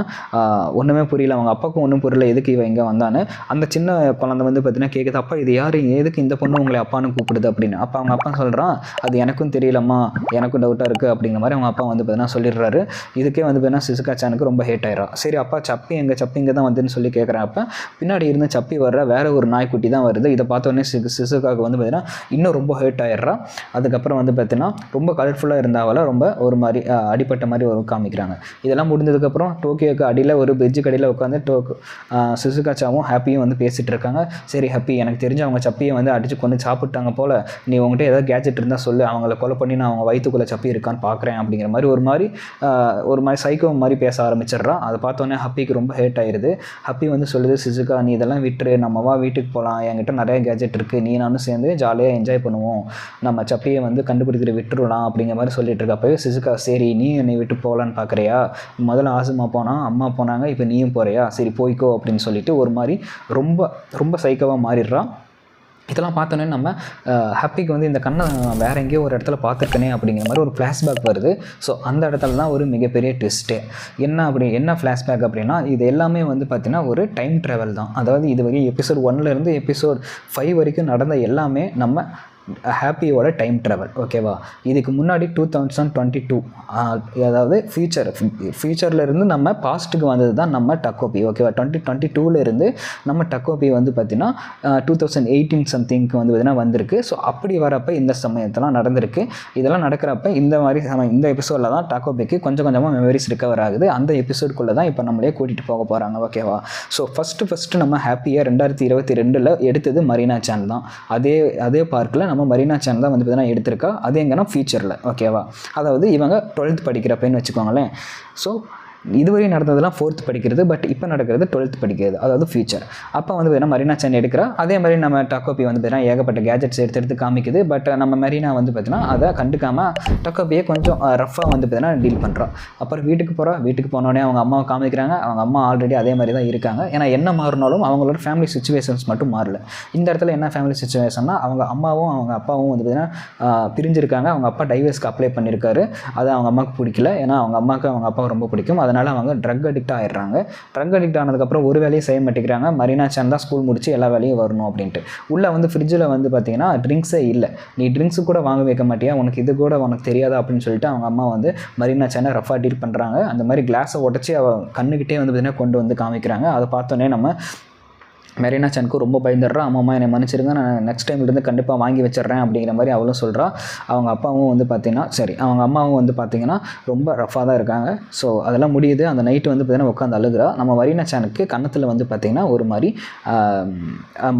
ஒன்றுமே புரியல. அவங்க அப்பாவுக்கும் ஒன்றும் புரியல. எதுக்கு இவன் இங்கே வந்தான்னு. அந்த சின்ன குழந்தை வந்து பார்த்தீங்கன்னா கேட்குது அப்பா இது யார்? எதுக்கு இந்த பொண்ணு உங்களை அப்பான்னு கூப்பிடுது அப்படின்னு. அப்போ அவங்க அப்பா சொல்கிறான் அது எனக்கும் தெரியலம்மா எனக்கும் டவுட்டாக இருக்குது அப்படிங்கிற மாதிரி அவங்க அப்பா வந்து பார்த்தீங்கன்னா சொல்லிடுறாரு. இதுக்கே வந்து பார்த்தீங்கன்னா சிசுகாச்சானுக்கு ரொம்ப ஹேட் ஆயிரும் சரி அப்பா சப்பி எங்கள் சப்பி இங்கே தான் வந்துன்னு சொல்லி கேட்குறேன் அப்போ பின்னாடி இருந்து சப்பி வர்ற வேற ஒரு நாய்க்குட்டி தான் வருது. இதை பார்த்தோன்னே சிசு சிசுகாவுக்கு வந்து பார்த்தீங்கன்னா இன்னும் ரொம்ப ஹேட் ஆயிடுறா. அதுக்கப்புறம் வந்து பார்த்தீங்கன்னா ரொம்ப கலர்ஃபுல்லாக இருந்தாவல ரொம்ப ஒரு மாதிரி அடிப்பட்ட மாதிரி ஒரு காமிக்கிறாங்க. இதெல்லாம் முடிஞ்சதுக்கப்புறம் டோக்கியோக்கு அடியில் ஒரு பிரிட்ஜு அடியில் உட்காந்து டோக்கு சிசுகாச்சாவும் ஹாப்பியும் வந்து பேசிகிட்டு இருக்காங்க. சரி ஹாப்பி எனக்கு தெரிஞ்சு அவங்க சப்பியை வந்து அடித்து கொண்டு சாப்பிட்டாங்க போல். நீ உங்ககிட்ட ஏதாவது கேஜெட் இருந்தால் சொல்லு அவங்கள கொலை பண்ணி நான் அவங்க வயிற்றுக்குள்ளே சப்பி இருக்கான்னு பார்க்குறேன் அப்படிங்கிற மாதிரி ஒரு மாதிரி ஒரு மாதிரி சைக்கோ மாதிரி பேச ஆரம்பிச்சிடுறான். அதை பார்த்தோன்னே ஹப்பிக்கு ரொம்ப ஹேட் ஆயிடுது ஹப்பி வந்து சொல்லுது சிசுகா நீ இதெல்லாம் விட்டுரு. நம்ம வா வீட்டுக்கு போகலாம் என்கிட்ட நிறைய கேஜெட் இருக்குது நீ நானும் சேர்ந்து ஜாலியாக என்ஜாய் பண்ணுவோம். நம்ம சப்பியை வந்து கண்டுபிடிக்கிற விட்டுறலாம் அப்படிங்கிற மாதிரி சொல்லிட்டு இருக்கப்பவே சிசுகா சரி நீ என்னை விட்டு போகலான்னு பார்க்குறியா? முதல்ல ஆசுமா போனால் அம்மா போனாங்க இப்போ நீயும் போகிறியா சரி போய்க்கோ அப்படின்னு சொல்லிட்டு ஒரு மாதிரி ரொம்ப ரொம்ப சைக்கோவாக மாறிடுறான். இதெல்லாம் பார்த்தோன்னே நம்ம ஹாப்பிக்கு வந்து இந்த கண்ணை வேற எங்கேயோ ஒரு இடத்துல பார்த்துருக்கனே அப்படிங்கிற மாதிரி ஒரு ஃப்ளாஷ்பேக் வருது. ஸோ அந்த இடத்துல தான் ஒரு மிகப்பெரிய ட்விஸ்ட்டு என்ன அப்படி என்ன ஃப்ளாஷ்பேக் அப்படின்னா இது எல்லாமே வந்து பார்த்திங்கன்னா ஒரு டைம் ட்ராவல் தான். அதாவது இது வரைக்கும் எபிசோட் ஒன்லேருந்து எபிசோட் ஃபைவ் வரைக்கும் நடந்த எல்லாமே நம்ம ஹாப்பியோட டைம் ட்ராவல் ஓகேவா இதுக்கு முன்னாடி டூ தௌசண்ட் டுவெண்ட்டி டூ அதாவது ஃபியூச்சர் ஃபியூச்சரில் இருந்து நம்ம பாஸ்ட்டுக்கு வந்தது தான் நம்ம டக்கோபி ஓகேவா டுவெண்ட்டி டுவெண்ட்டி டூலேருந்து நம்ம டக்கோபி வந்து பார்த்திங்கன்னா டூ தௌசண்ட் எயிட்டீன் சம்திங்க்கு வந்து பார்த்திங்கன்னா வந்திருக்கு. ஸோ அப்படி வரப்போ இந்த சமயத்தெல்லாம் நடந்திருக்கு. இதெல்லாம் நடக்கிறப்ப இந்த மாதிரி சமயம் இந்த எபிசோடில் தான் டக்கோபிக்கு கொஞ்சம் கொஞ்சமாக மெமரிஸ் ரிகவர் ஆகுது. அந்த எபிசோடுக்குள்ளே தான் இப்போ நம்மளே கூட்டிகிட்டு போக போகிறாங்க ஓகேவா ஸோ ஃபஸ்ட்டு ஃபஸ்ட்டு நம்ம ஹாப்பியாக ரெண்டாயிரத்தி இருபத்தி ரெண்டில் எடுத்தது மரீனா சேனல் தான். அதே அதே பார்க்கில் நம்ம மரீனா சேனல் தான் வந்து பார்த்தீங்கன்னா எடுத்திருக்கா. அது எங்கன்னா ஃபியூச்சரில் ஓகேவா அதாவது இவங்க டுவெல்த் படிக்கிறப்பன்னு வச்சுக்கோங்களேன். ஸோ இதுவரையும் நடந்ததெல்லாம் ஃபோர்த் படிக்கிறது பட் இப்போ நடக்கிறது டுவெல்த் படிக்கிறது. அதாவது ஃபியூச்சர் அப்போ வந்து பார்த்தீங்கன்னா மரீனா சென் எடுக்கிறா. அதே மாதிரி நம்ம டக்கோபி வந்து பார்த்தீங்கன்னா ஏகப்பட்ட கேஜெட்ஸ் எடுத்து எடுத்து காமிக்குது. பட் நம்ம மரீனா வந்து பார்த்தீங்கன்னா அதை கண்டுக்காமல் டக்கோபியை கொஞ்சம் ரஃபாக வந்து பார்த்தீங்கன்னா டீல் பண்ணுறோம் அப்புறம் வீட்டுக்கு போகிறோம் வீட்டுக்கு போனோடனே அவங்க அம்மாவை காமிக்கிறாங்க. அவங்க அம்மா ஆல்ரெடி அதே மாதிரி தான் இருக்காங்க. ஏன்னா என்ன மாறினாலும் அவங்களோட ஃபேமிலி சுச்சுவேஷன்ஸ் மட்டும் மாறல. இந்த இடத்துல என்ன ஃபேமிலி சுச்சுவேஷன்னா அவங்க அம்மாவும் அவங்க அப்பாவும் வந்து பார்த்தீங்கன்னா பிரிஞ்சிருக்காங்க. அவங்க அப்பா டைவர்ஸ்க்கு அப்ளை பண்ணியிருக்காரு அது அவங்க அம்மாவுக்கு பிடிக்கல. ஏன்னா அவங்க அம்மாவுக்கு அவங்க அப்பாவுக்கு ரொம்ப பிடிக்கும். அதை அதனால் அவங்க ட்ரக் அடிக்ட் ஆகிடுறாங்க ட்ரக் அடிக்ட் ஆனதுக்கப்புறம் ஒரு வேலையும் செய்ய மாட்டேங்கிறாங்க. மரீனா சான் தான் ஸ்கூல் முடிச்சு எல்லா வேலையும் வரணும் அப்படின்ட்டு. உள்ளே வந்து ஃப்ரிட்ஜில் வந்து பார்த்தீங்கன்னா ட்ரிங்க்ஸே இல்லை. நீ ட்ரிங்க்ஸு கூட வாங்க வைக்க மாட்டியா? உனக்கு இது கூட உனக்கு தெரியாதா? அப்படின்னு சொல்லிட்டு அவங்க அம்மா வந்து மரீனா சானை ரஃபாக டீல் பண்ணுறாங்க அந்த மாதிரி கிளாஸை உடச்சி அவள் கண்ணுக்கிட்டே வந்து பார்த்தீங்கன்னா கொண்டு வந்து காமிக்கிறாங்க. அதை பார்த்தோன்னே நம்ம மெரினா சனுக்கு ரொம்ப பயந்துடுறா. அம்மா என்னை மன்னிச்சிருங்க. நான் நெக்ஸ்ட் டைம்லேருந்து கண்டிப்பாக வாங்கி வச்சிடுறேன் அப்படிங்கிற மாதிரி அவளும் சொல்கிறா அவங்க அப்பாவும் வந்து பார்த்தீங்கன்னா சரி அவங்க அம்மாவும் வந்து பார்த்தீங்கன்னா ரொம்ப ரஃபாக தான் இருக்காங்க. ஸோ அதெல்லாம் முடியுது. அந்த நைட்டு வந்து பார்த்தீங்கன்னா உட்காந்து அழுகுறா. நம்ம மரீனா சானுக்கு கன்னத்தில் வந்து பார்த்திங்கன்னா ஒரு மாதிரி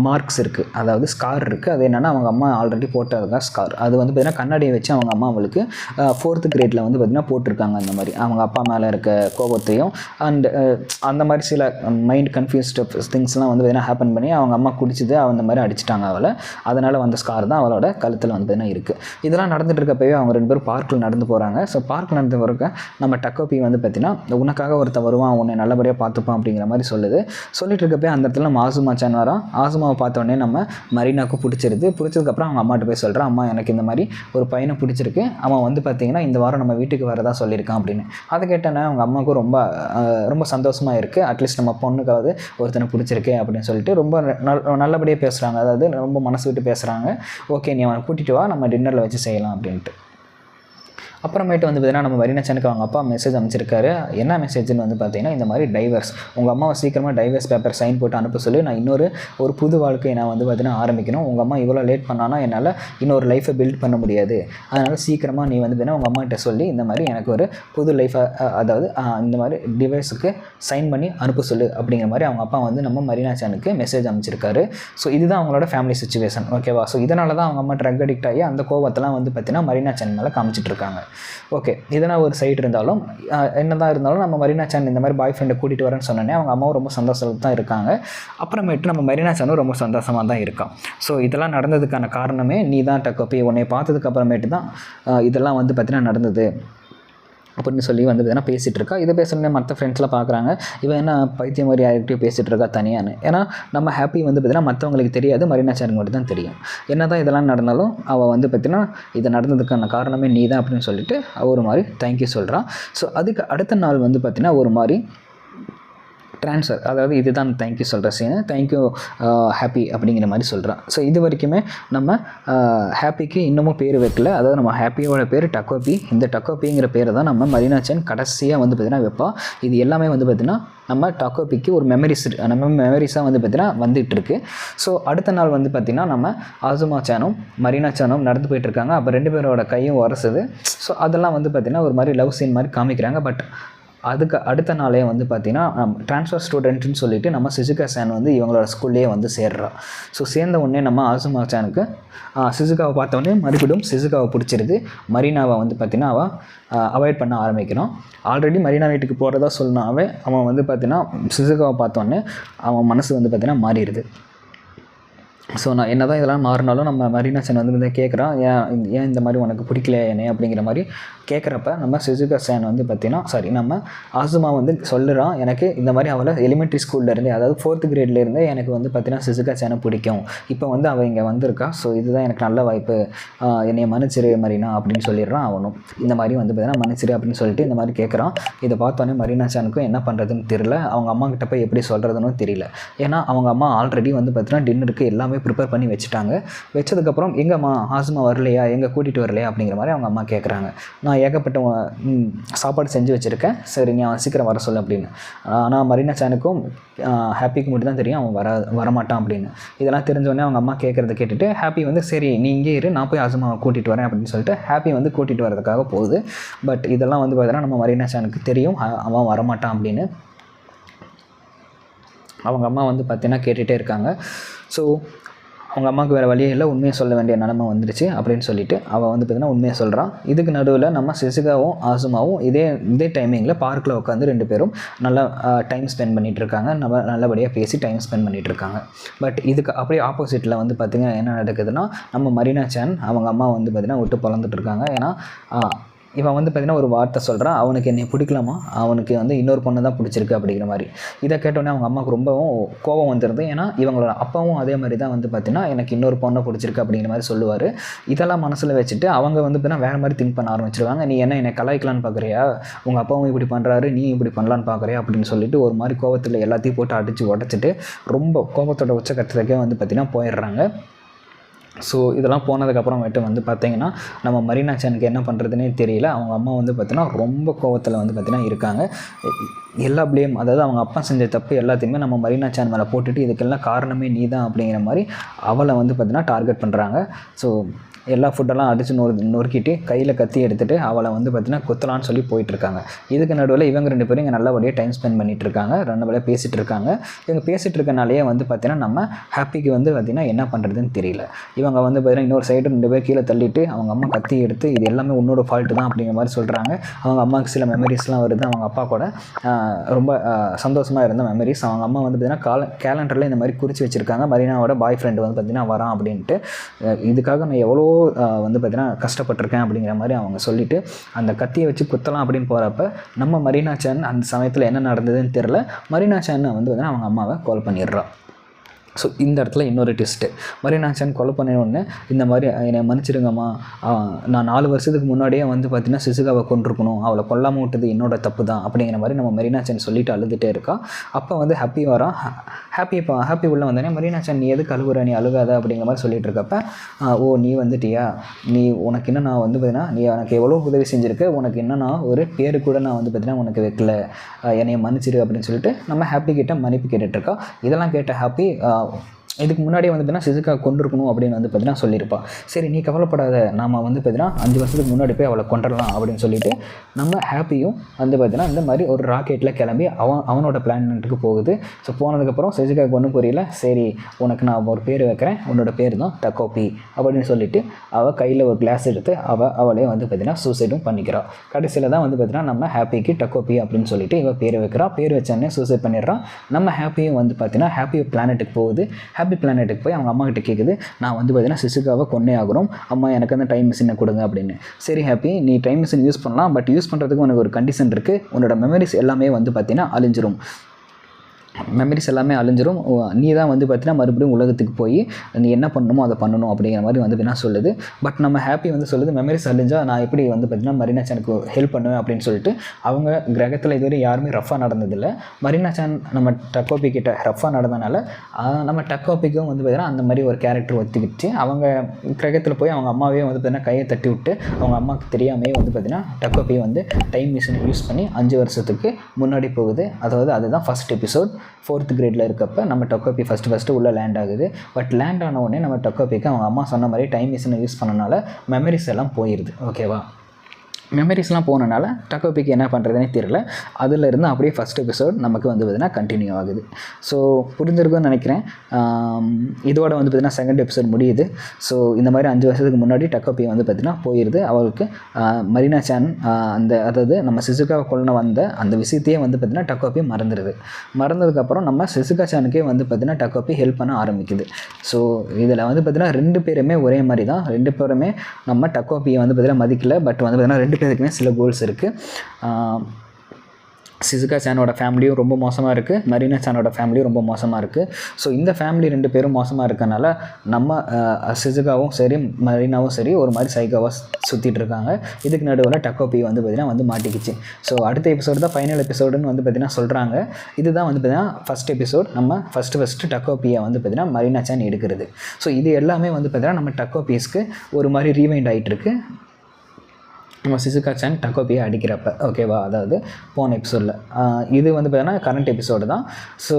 மார்க்ஸ் இருக்குது அதாவது ஸ்கார் இருக்குது அது என்னென்னா அவங்க அம்மா ஆல்ரெடி போட்டது தான் ஸ்கார் அது வந்து பார்த்தீங்கன்னா கண்ணாடியை வச்சு அவங்க அம்மா அவளுக்கு ஃபோர்த்து கிரேடில் வந்து பார்த்திங்கன்னா போட்டிருக்காங்க அந்த மாதிரி. அவங்க அப்பா மேலே இருக்க கோபத்தையும் அண்ட் அந்த மாதிரி சில மைண்ட் கன்ஃபியூஸ்ட் திங்ஸ்லாம் வந்து பார்த்தீங்கன்னா ஹேப்பன் பண்ணி அவங்க அம்மா குடிச்சது அந்த மாதிரி அடிச்சிட்டாங்க அவளை. அதனால் வந்த ஸ்கார் தான் அவளோட கழுத்தில் வந்து பார்த்தீங்கன்னா இருக்குது இதெல்லாம் நடந்துட்டு இருக்கப்பவே அவங்க ரெண்டு பேரும் பார்க்கில் நடந்து போகிறாங்க ஸோ பார்க்கில் நடந்து போகிறக்க நம்ம டக்கோப்பி வந்து பார்த்தீங்கன்னா உனக்காக ஒருத்தன் வருவான் உன்னை நல்லபடியாக பார்த்துப்பான் அப்படிங்கிற மாதிரி சொல்லுது. சொல்லிட்டு இருக்கப்பவே அந்த இடத்துல நம்ம ஆசுமா சான் வரோம் ஆசுமாவை பார்த்தோடனே நம்ம மரீனாவுக்கு பிடிச்சிருது. பிடிச்சதுக்கப்புறம் அவங்க அம்மாட்ட போய் சொல்கிறான் அம்மா எனக்கு இந்த மாதிரி ஒரு பையனை பிடிச்சிருக்கு. அவன் வந்து பார்த்தீங்கன்னா இந்த வாரம் நம்ம வீட்டுக்கு வரதா சொல்லியிருக்கான் அப்படின்னு. அதை கேட்டோன்னே அவங்க அம்மாவுக்கும் ரொம்ப ரொம்ப சந்தோஷமாக இருக்குது அட்லீஸ்ட் நம்ம பொண்ணுக்காவது ஒருத்தனை பிடிச்சிருக்கு அப்படின்னு சொல்லிட்டு ரொம்ப நல்லபடியாக பேசுகிறாங்க அதாவது ரொம்ப மனசு விட்டு பேசுகிறாங்க ஓகே நீ அவனை கூட்டிகிட்டு வா நம்ம டின்னரில் வச்சு செய்யலாம் அப்படின்ட்டு. அப்புறமேட்டு வந்து பார்த்தீங்கன்னா நம்ம வரினச்சனுக்கு அவங்க அப்பா மெசேஜ் அமைச்சிருக்காரு என்ன மெசேஜ்னு வந்து பார்த்தீங்கன்னா இந்த மாதிரி டைவர்ஸ் உங்கள் அம்மாவை சீக்கிரமாக டைவர்ஸ் பேப்பர் சைன் போட்டு அனுப்ப சொல்லி. நான் இன்னொரு ஒரு புது வாழ்க்கையை நான் வந்து பார்த்தீங்கன்னா ஆரம்பிக்கணும். உங்கள் அம்மா இவ்வளோ லேட் பண்ணானா என்னால் இன்னொரு லைஃப்பை பில்ட் பண்ண முடியாது. அதனால் சீக்கிரமாக நீ வந்து பார்த்தீங்கன்னா உங்கள் அம்மாகிட்ட சொல்லி இந்த மாதிரி எனக்கு ஒரு புது லைஃபை அதாவது இந்த மாதிரி டிவைஸுக்கு சைன் பண்ணி அனுப்ப சொல்லு அப்படிங்கிற மாதிரி அவங்க அப்பா வந்து நம்ம மரீனா சேனுக்கு மெசேஜ் அமைச்சிருக்காரு ஸோ இதுதான் அவங்களோட ஃபேமிலி சுச்சுவேஷன் ஓகேவா ஸோ இதனால தான் அவங்க அம்மா ட்ரக் அடிக்ட் ஆகி அந்த கோவத்தெல்லாம் வந்து பார்த்தீங்கன்னா மரீனா சேன் மேலே காமிச்சிட்ருக்காங்க ஓகே இதனால் ஒரு சைடு இருந்தாலும் என்ன தான் இருந்தாலும் நம்ம மரீனா சான் இந்த மாதிரி பாய் ஃப்ரெண்டை கூட்டிகிட்டு வரேன்னு சொன்னோன்னே அவங்க அம்மாவும் ரொம்ப சந்தோஷத்தில் தான் இருக்காங்க. அப்புறமேட்டு நம்ம மரீனா சானும் ரொம்ப சந்தோஷமாக தான் இருக்கான். ஸோ இதெல்லாம் நடந்ததுக்கான காரணமே நீ தான் டக்கோப்பி உன்னை பார்த்ததுக்கு அப்புறமேட்டு தான் இதெல்லாம் வந்து பார்த்தீங்கன்னா நடந்தது. அப்படின்னு சொல்லி வந்து பார்த்தீங்கன்னா பேசிகிட்டு இருக்கா இதை பேசணுன்னே மற்ற ஃப்ரெண்ட்ஸ்லாம் பார்க்குறாங்க இவன் என்ன பைத்தியம் மாதிரி யார்கிட்டயும் பேசிகிட்டு இருக்கா தனியான்னு. ஏன்னா நம்ம ஹாப்பி வந்து பார்த்தீங்கன்னா மற்றவங்களுக்கு தெரியாது மரீனா சேருக்கு மட்டும் தான் தெரியும். என்ன தான் இதெல்லாம் நடந்தாலும் அவள் வந்து பார்த்தீங்கன்னா இது நடந்ததுக்கான காரணமே நீ தான் அப்படின்னு சொல்லிட்டு அவள் ஒரு மாதிரி தேங்க்யூ சொல்கிறான் ஸோ அதுக்கு அடுத்த நாள் வந்து பார்த்தீங்கன்னா ஒரு மாதிரி ட்ரான்ஸ்ஃபர் அதாவது இதுதான் தேங்க்யூ சொல்கிற சீனு தேங்க்யூ ஹாப்பி அப்படிங்கிற மாதிரி சொல்கிறான் ஸோ இது வரைக்குமே நம்ம uh, ஹாப்பிக்கு இன்னமும் பேர் வைக்கல. அதாவது நம்ம ஹாப்பியோட பேர் டக்கோபி இந்த டக்கோபிங்கிற பேரை தான் நம்ம மரினாச்சன் கடைசியாக வந்து பார்த்திங்கன்னா வைப்பா. இது எல்லாமே வந்து பார்த்திங்கன்னா நம்ம டக்கோபிக்கு ஒரு மெமரிஸ் நம்ம மெமரிஸாக வந்து பார்த்திங்கன்னா வந்துகிட்ருக்கு ஸோ அடுத்த நாள் வந்து பார்த்திங்கன்னா நம்ம ஆசுமா சேனும் மரீனா சேனும் நடந்து போயிட்டுருக்காங்க அப்போ ரெண்டு பேரோட கையும் உரசுது. ஸோ அதெல்லாம் வந்து பார்த்திங்கன்னா ஒரு மாதிரி லவ் சீன் மாதிரி காமிக்கிறாங்க. பட் அதுக்கு அடுத்த நாளே வந்து பார்த்தீங்கன்னா ட்ரான்ஸ்ஃபர் ஸ்டூடெண்ட்னு சொல்லிட்டு நம்ம சிசுகா சேன் வந்து இவங்களோட ஸ்கூல்லேயே வந்து சேர்றா. ஸோ சேர்ந்த உடனே நம்ம ஆசுமா சேனுக்கு சிசுகாவை பார்த்தோன்னே மறுபடியும் சிசுகாவை பிடிச்சிருது. மரீனாவை வந்து பார்த்தீங்கன்னா அவள் அவாய்ட் பண்ண ஆரம்பிக்கிறான் ஆல்ரெடி மரீனா வீட்டுக்கு போகிறதா சொன்னாவே அவன் வந்து பார்த்தீங்கன்னா சிசுகாவை பார்த்தோன்னே அவன் மனசு வந்து பார்த்தீங்கன்னா மாறிடுது. ஸோ நான் என்ன தான் இதெல்லாம் மாறினாலும் நம்ம மரீனா சேன் வந்து இதை கேட்குறான் ஏன் ஏன் இந்த மாதிரி உனக்கு பிடிக்கல என்ன அப்படிங்கிற மாதிரி கேட்குறப்ப நம்ம சிசுகா சேன் வந்து பார்த்தீங்கன்னா சாரி நம்ம ஆசுமா வந்து சொல்லுறான் எனக்கு இந்த மாதிரி அவளை எலிமெண்ட்ரி ஸ்கூல்லேருந்தே அதாவது ஃபோர்த்து கிரேட்லேருந்தே எனக்கு வந்து பார்த்தீங்கன்னா சிசுகா சேனை பிடிக்கும். இப்போ வந்து அவள் இங்கே வந்திருக்கா ஸோ இதுதான் எனக்கு நல்ல வாய்ப்பு. ஆஹ் என்னைய மன்னிச்சிரு மரீனா அப்படின்னு சொல்லிடுறான் அவனும். இந்த மாதிரி வந்து பார்த்தீங்கன்னா மன்னிச்சிரு அப்படின்னு சொல்லிட்டு இந்த மாதிரி கேட்குறான் இதை பார்த்தோன்னே மரீனா சேனுக்கும் என்ன பண்ணுறதுன்னு தெரியல. அவங்க அம்மா கிட்ட போய் எப்படி சொல்கிறதுன்னு தெரியல. ஏன்னா அவங்க அம்மா ஆல்ரெடி வந்து பார்த்தீங்கன்னா டின்னருக்கு எல்லாமே ப்ரிப்பேர் பண்ணி வச்சுட்டாங்க. வச்சதுக்கப்புறம் எங்கம்மா ஆஸ்மா வரலையா? எங்கே கூட்டிகிட்டு வரலையா? அப்படிங்கிற மாதிரி அவங்க அம்மா கேட்குறாங்க நான் ஏகப்பட்ட சாப்பாடு செஞ்சு வச்சுருக்கேன். சரி நீ அவன் சீக்கிரம் வர சொல்லு அப்படின்னு. ஆனால் மரீனா சேனுக்கும் ஹாப்பிக்கு மட்டும் தான் தெரியும். அவன் வர வரமாட்டான் அப்படின்னு. இதெல்லாம் தெரிஞ்சோடனே அவங்க அம்மா கேட்குறத கேட்டுட்டு ஹாப்பி வந்து சரி நீ இங்கே இரு. நான் போய் ஆசுமாவை கூட்டிகிட்டு வரேன் அப்படின்னு சொல்லிட்டு ஹாப்பி வந்து கூட்டிகிட்டு வரதுக்காக போகுது. பட் இதெல்லாம் வந்து பார்த்தீங்கன்னா நம்ம மரீனா சேனுக்கு தெரியும். அவன் வரமாட்டான் அப்படின்னு. அவங்க அம்மா வந்து பார்த்தீங்கன்னா கேட்டுகிட்டே இருக்காங்க. ஸோ அவங்க அம்மாவுக்கு வேறு வழியே இல்லை உண்மையை சொல்ல வேண்டிய நிலமை வந்துருச்சு அப்படின்னு சொல்லிட்டு அவள் வந்து பார்த்தீங்கன்னா உண்மையை சொல்கிறான் இதுக்கு நடுவில் நம்ம சிசுகாவும் ஆசுமாவும் இதே இதே டைமிங்கில் பார்க்கில் உட்காந்து ரெண்டு பேரும் நல்லா டைம் ஸ்பெண்ட் பண்ணிட்டு இருக்காங்க. நம்ம நல்லபடியாக பேசி டைம் ஸ்பெண்ட் பண்ணிட்டு இருக்காங்க. பட் இதுக்கு அப்படியே ஆப்போசிட்டில் வந்து பார்த்திங்கன்னா என்ன நடக்குதுன்னா நம்ம மரீனா சேன் அவங்க அம்மா வந்து பார்த்திங்கன்னா விட்டு பிறந்துட்டு இருக்காங்க. ஏன்னா இவன் வந்து பார்த்திங்கன்னா ஒரு வார்த்தை சொல்கிறான் அவனுக்கு என்னை பிடிக்கலாமா? அவனுக்கு வந்து இன்னொரு பொண்ணு தான் பிடிச்சிருக்கு அப்படிங்கிற மாதிரி. இதை கேட்டோன்னே அவங்க அம்மாவுக்கு ரொம்பவும் கோபம் வந்துடுது ஏன்னா இவங்களோட அப்பாவும் அதே மாதிரி தான் வந்து பார்த்திங்கன்னா எனக்கு இன்னொரு பொண்ணை பிடிச்சிருக்கு அப்படிங்கிற மாதிரி சொல்லுவார். இதெல்லாம் மனசில் வச்சுட்டு அவங்க வந்து பார்த்தீங்கன்னா வேறு மாதிரி திங்க் பண்ண ஆரம்பிச்சிருவாங்க. நீ என்ன என்னை கலாய்க்கலான்னு பார்க்குறியா உங்கள் அப்பாவும் இப்படி பண்ணுறாரு நீ இப்படி பண்ணலான்னு பார்க்குறியா அப்படின்னு சொல்லிட்டு ஒரு மாதிரி கோவத்தில் எல்லாத்தையும் போட்டு அடித்து உடச்சிட்டு ரொம்ப கோபத்தோட உச்சக்கட்டத்துக்கே வந்து பார்த்திங்கன்னா போயிடுறாங்க. ஸோ இதெல்லாம் போனதுக்கப்புறமேட்டு வந்து பார்த்தீங்கன்னா நம்ம மரீனாச்சனுக்கு என்ன பண்ணுறதுனே தெரியல. அவங்க அம்மா வந்து பார்த்தீங்கன்னா ரொம்ப கோவத்தில் வந்து பார்த்தீங்கன்னா இருக்காங்க. எல்லா ப்ளேம் அதாவது அவங்க அப்பா செஞ்ச தப்பு எல்லாத்தையுமே நம்ம மரீனாச்சான் சேன் மேலே போட்டுட்டு இதுக்கெல்லாம் காரணமே நீ தான் அப்படிங்கிற மாதிரி அவளை வந்து பார்த்தீங்கன்னா டார்கெட் பண்ணுறாங்க ஸோ எல்லா ஃபுட்டெல்லாம் அடித்து நொறு நொறுக்கிட்டு கையில் கத்தி எடுத்துகிட்டு அவளை வந்து பார்த்தீங்கன்னா குத்தலான்னு சொல்லி போயிட்டுருக்காங்க. இதுக்கு நடுவில் இவங்க ரெண்டு பேரும் இங்கே நல்லபடியாக டைம் ஸ்பெண்ட் பண்ணிகிட்டு இருக்காங்க நல்லபடியாக பேசிகிட்டு இருக்காங்க இவங்க பேசிகிட்டு இருக்கனாலேயே வந்து பார்த்தீங்கன்னா நம்ம ஹாப்பிக்கு வந்து பார்த்திங்கன்னா என்ன பண்ணுறதுன்னு தெரியல. இவங்க வந்து பார்த்திங்கன்னா இன்னொரு சைடு ரெண்டு பேர் கீழே தள்ளிட்டு அவங்க அம்மா கத்தி எடுத்து இது எல்லாமே உன்னோட ஃபால்ட்டு தான் அப்படிங்கிற மாதிரி சொல்கிறாங்க அவங்க அம்மாவுக்கு சில மெமரிஸ்லாம் வருது. அவங்க அப்பா கூட ரொம்ப சந்தோஷமாக இருந்த மெமரிஸ் அவங்க அம்மா வந்து பார்த்தீங்கன்னா கால கேலண்டரில் இந்த மாதிரி குறித்து வச்சுருக்காங்க. மரீனாவோட பாய் ஃப்ரெண்டு வந்து பார்த்திங்கன்னா வரான் அப்படின்ட்டு. இதுக்காக நான் எவ்வளோ வந்து பார்த்திங்கன்னா கஷ்டப்பட்டிருக்கேன் அப்படிங்கிற மாதிரி அவங்க சொல்லிட்டு அந்த கத்தியை வச்சு குத்தலாம் அப்படின்னு போகிறப்ப நம்ம மரீனா சேன் அந்த சமயத்தில் என்ன நடந்ததுன்னு தெரில மரீனா சேன் வந்து பார்த்தீங்கன்னா அவங்க அம்மாவை கால் பண்ணிடுறான் ஸோ இந்த இடத்துல இன்னொரு ட்விஸ்ட்டு மரினாச்சன் கொலை பண்ண உடனே இந்த மாதிரி என்னை மன்னிச்சிடுங்கம்மா. நான் நாலு வருஷத்துக்கு முன்னாடியே வந்து பார்த்தீங்கன்னா சிசுகாவை கொண்டிருக்கணும் அவளை கொல்லாமல் விட்டது என்னோட தப்பு தான். அப்படிங்கிற மாதிரி நம்ம மரினாச்சன் சொல்லிட்டு அழுதுகிட்டே இருக்கா. அப்போ வந்து ஹாப்பி வரான் ஹாப்பி இப்போ ஹாப்பி உள்ளே வந்தோடனே சார் நீ எது கழுவுற நீ அழுகாத அப்படிங்கிற மாதிரி சொல்லிட்டு இருக்கப்ப ஓ நீ வந்துட்டியா? நீ உனக்கு என்ன நான் வந்து பார்த்தீங்கன்னா நீ எனக்கு எவ்வளோ உதவி செஞ்சுருக்கு உனக்கு என்னன்னா ஒரு பேரு கூட நான் வந்து பார்த்தீங்கன்னா உனக்கு வைக்கல. என்னையை மன்னிச்சிரு அப்படின்னு சொல்லிட்டு நம்ம ஹாப்பி கிட்ட மன்னிப்பு கேட்டுட்ருக்கோம் இருக்கா இதெல்லாம் கேட்ட ஹாப்பி இதுக்கு முன்னாடியே வந்து பார்த்தீங்கன்னா சிசுக்கா கொண்டிருக்கணும் அப்படின்னு வந்து பார்த்தீங்கன்னா சொல்லியிருப்பா. சரி நீ கவலைப்படாத. நாம வந்து பார்த்தீங்கன்னா அஞ்சு வருஷத்துக்கு முன்னாடி போய் அவளை கொண்டுடலாம் அப்படின்னு சொல்லிட்டு நம்ம ஹாப்பியும் வந்து பார்த்தீங்கன்னா இந்த மாதிரி ஒரு ராக்கெட்டில் கிளம்பி அவன் அவனோட பிளான்ட்டுக்கு போகுது. ஸோ போனதுக்கப்புறம் சிசுகாவுக்கு ஒன்றும் புரியல. சரி உனக்கு நான் ஒரு பேர் வைக்கிறேன். உன்னோட பேர் தான் தக்கோப்பி அப்படின்னு சொல்லிட்டு அவள் கையில் ஒரு கிளாஸ் எடுத்து அவள் அவளே வந்து பார்த்தீங்கன்னா சூசைடும் பண்ணிக்கிறாள் கடைசியில் தான் வந்து பார்த்தீங்கன்னா நம்ம ஹாப்பிக்கு டக்கோப்பி அப்படின்னு சொல்லிட்டு இவள் பேர் வைக்கிறா. பேர் வச்சோடனே சூசைட் பண்ணிடுறான் நம்ம ஹாப்பியும் வந்து பார்த்தீங்கன்னா ஹாப்பி பிளானெட்டுக்கு போகுது. ஹாப்பி ஹாப்பி பிளானெட்டுக்கு போய் அவங்க அம்மா கிட்ட கேட்குது நான் வந்து பார்த்தீங்கன்னா சிசுகாவை கொன்னே ஆகணும். அம்மா எனக்கு அந்த டைம் மிஷினை கொடுங்க அப்படின்னு. சரி ஹாப்பி நீ டைம் மிஷின் யூஸ் பண்ணலாம் பட் யூஸ் பண்ணுறதுக்கு உனக்கு ஒரு கண்டிஷன் இருக்குது உன்னோட மெமரிஸ் எல்லாமே வந்து பார்த்தீங்கன்னா அழிஞ்சிரும். மெமரிஸ் எல்லாமே அழிஞ்சிரும். நீ தான் வந்து பார்த்தீங்கன்னா மறுபடியும் உலகத்துக்கு போய் நீ என்ன பண்ணணுமோ அதை பண்ணணும் அப்படிங்கிற மாதிரி வந்து பார்த்தீங்கன்னா சொல்லுது. பட் நம்ம ஹாப்பி வந்து சொல்லுது மெமரிஸ் அழிஞ்சால் நான் எப்படி வந்து பார்த்தீங்கன்னா மரீனா சேனுக்கு ஹெல்ப் பண்ணுவேன் அப்படின்னு சொல்லிட்டு அவங்க கிரகத்தில் இதுவரை யாருமே ரஃபாக நடந்ததில்லை. மரீனா சான் நம்ம டக்கோபி கிட்ட ரஃபாக நடந்தனால நம்ம டக்கோபிக்கும் வந்து பார்த்தீங்கன்னா அந்த மாதிரி ஒரு கேரக்டர் ஒத்துக்கிட்டு அவங்க கிரகத்தில் போய் அவங்க அம்மாவே வந்து பார்த்தீங்கன்னா கையை தட்டி விட்டு அவங்க அம்மாவுக்கு தெரியாமே வந்து பார்த்தீங்கன்னா டக்கோபி வந்து டைம் மிஷின் யூஸ் பண்ணி அஞ்சு வருஷத்துக்கு முன்னாடி போகுது. அதாவது அதுதான் ஃபஸ்ட் எபிசோட் ஃபோர்த் கிரேடில் இருக்கப்போ நம்ம டொக்கோபி ஃபஸ்ட்டு ஃபஸ்ட்டு உள்ளே லேண்ட் ஆகுது. பட் லேண்ட் ஆன உடனே நம்ம டொக்கோபிக்கு அவங்க அம்மா சொன்ன மாதிரி டைம் மிஷினை யூஸ் பண்ணனால மெமரிஸ் எல்லாம் போயிடுது ஓகேவா மெமரிஸ்லாம் போனனால டக்கோபிக்கு என்ன பண்ணுறதுனே தெரியல. அதில் இருந்து அப்படியே ஃபஸ்ட் எபிசோட் நமக்கு வந்து பார்த்திங்கன்னா கண்டினியூ ஆகுது. ஸோ புரிஞ்சிருக்கும்னு நினைக்கிறேன். இதோட வந்து பார்த்திங்கன்னா செகண்ட் எபிசோட் முடியுது. ஸோ இந்த மாதிரி அஞ்சு வருஷத்துக்கு முன்னாடி டக்கோபி வந்து பார்த்திங்கன்னா போயிடுது அவளுக்கு மரீனா சேன் அந்த அதாவது நம்ம சிசுகாவை கொள்ள வந்த அந்த விஷயத்தையே வந்து பார்த்தீங்கன்னா டக்கோபி மறந்துடுது மறந்ததுக்கப்புறம் நம்ம சிசுகா சேனுக்கே வந்து பார்த்திங்கன்னா டக்கோபி ஹெல்ப் பண்ண ஆரம்பிக்குது. ஸோ இதில் வந்து பார்த்திங்கன்னா ரெண்டு பேருமே ஒரே மாதிரி தான். ரெண்டு பேருமே நம்ம டக்கோபியை வந்து பார்த்திங்கன்னா மதிக்கல. பட் வந்து பார்த்தீங்கன்னா ரெண்டு பேருக்குமே சில கோல்ஸ் இருக்குது சிசுகா சேனோட ஃபேமிலியும் ரொம்ப மோசமாக இருக்குது மரீனா சேனோட ஃபேமிலியும் ரொம்ப மோசமாக இருக்குது ஸோ இந்த ஃபேமிலி ரெண்டு பேரும் மோசமாக இருக்கனால நம்ம சிசுகாவும் சரி மரீனாவும் சரி ஒரு மாதிரி சைக்காவாக சுற்றிட்டு இருக்காங்க. இதுக்கு நடுவில் டக்கோபி வந்து பார்த்திங்கன்னா வந்து மாட்டிக்கிச்சு. ஸோ அடுத்த எபிசோடு தான் ஃபைனல் எபிசோடுன்னு வந்து பார்த்திங்கன்னா சொல்கிறாங்க இதுதான் வந்து பார்த்திங்கன்னா ஃபஸ்ட் எபிசோட் நம்ம ஃபஸ்ட்டு ஃபஸ்ட்டு டக்கோபியை வந்து பார்த்திங்கன்னா மரீனா சேன் எடுக்கிறது. ஸோ இது எல்லாமே வந்து பார்த்திங்கன்னா நம்ம டக்கோபீஸ்க்கு ஒரு மாதிரி ரீவைண்ட் ஆகிட்டு இருக்குது நம்ம சிசுகா சேன் டக்கோபியை அடிக்கிறப்ப. ஓகேவா அதாவது போன எபிசோடில் இது வந்து பார்த்தீங்கன்னா கரண்ட் எபிசோடு தான். ஸோ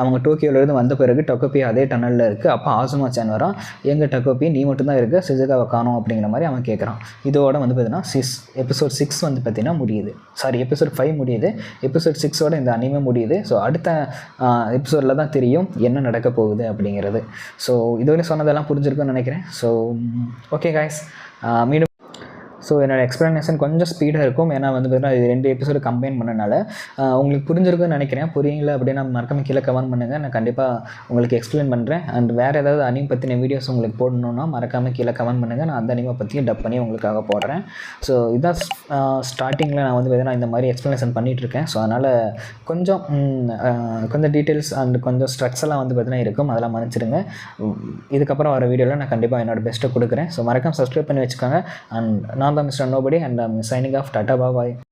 அவங்க டோக்கியோலேருந்து வந்த பிறகு டக்கோபி அதே டனலில் இருக்குது அப்போ ஆசுமா சேன் வரான். எங்கள் டக்கோபி? நீ மட்டும்தான் இருக்க. சிசுகாவை காணும் அப்படிங்கிற மாதிரி அவன் கேட்குறான் இதோட வந்து பார்த்தீங்கன்னா சிஸ் எபிசோட் சிக்ஸ் வந்து பார்த்தீங்கன்னா முடியுது. சாரி எபிசோட் ஃபைவ் முடியுது. எபிசோட் சிக்ஸோட இந்த அனிமே முடியுது. ஸோ அடுத்த எபிசோடில் தான் தெரியும் என்ன நடக்க போகுது அப்படிங்கிறது. ஸோ இதுவரை சொன்னதெல்லாம் புரிஞ்சிருக்குன்னு நினைக்கிறேன். ஸோ ஓகே காய்ஸ் மீண்டும் ஸோ என்னோட எக்ஸ்ப்ளனேஷன் கொஞ்சம் ஸ்பீடாக இருக்கும். ஏன்னா வந்து பார்த்தீங்கன்னா இது ரெண்டு எபிசோடு கம்பைன் பண்ணனால உங்களுக்கு புரிஞ்சிருக்கும்னு நினைக்கிறேன். புரியல அப்படின்னா மறக்காம கீழே கமெண்ட் பண்ணுங்கள் நான் கண்டிப்பாக உங்களுக்கு எக்ஸ்பிளைன் பண்ணுறேன் அண்ட் வேறு ஏதாவது அனிம் பற்றின வீடியோஸ் உங்களுக்கு போடணுன்னா மறக்காமல் கீழே கமெண்ட் பண்ணுங்கள் நான் அந்த அனிமை பற்றியும் டப் பண்ணி உங்களுக்காக போடுறேன். ஸோ இதான் ஸ்டார்டிங்கில் நான் வந்து பார்த்தீங்கன்னா இந்த மாதிரி எக்ஸ்ப்ளனேஷன் பண்ணிகிட்ருக்கேன் ஸோ அதனால் கொஞ்சம் கொஞ்சம் டீட்டெயில்ஸ் அண்ட் கொஞ்சம் ஸ்ட்ரக்ஸ்லாம் வந்து பார்த்தீங்கன்னா இருக்கும். அதெல்லாம் மன்னிச்சிடுங்க. இதுக்கப்புறம் வர வீடியோவில் நான் கண்டிப்பாக என்னோடய பெஸ்ட்டை கொடுக்குறேன். ஸோ மறக்காம சப்ஸ்கிரைப் பண்ணி வச்சுக்கோங்க. அண்ட் நான் Nishra Nobody and I'm signing off. Tata, bye bye.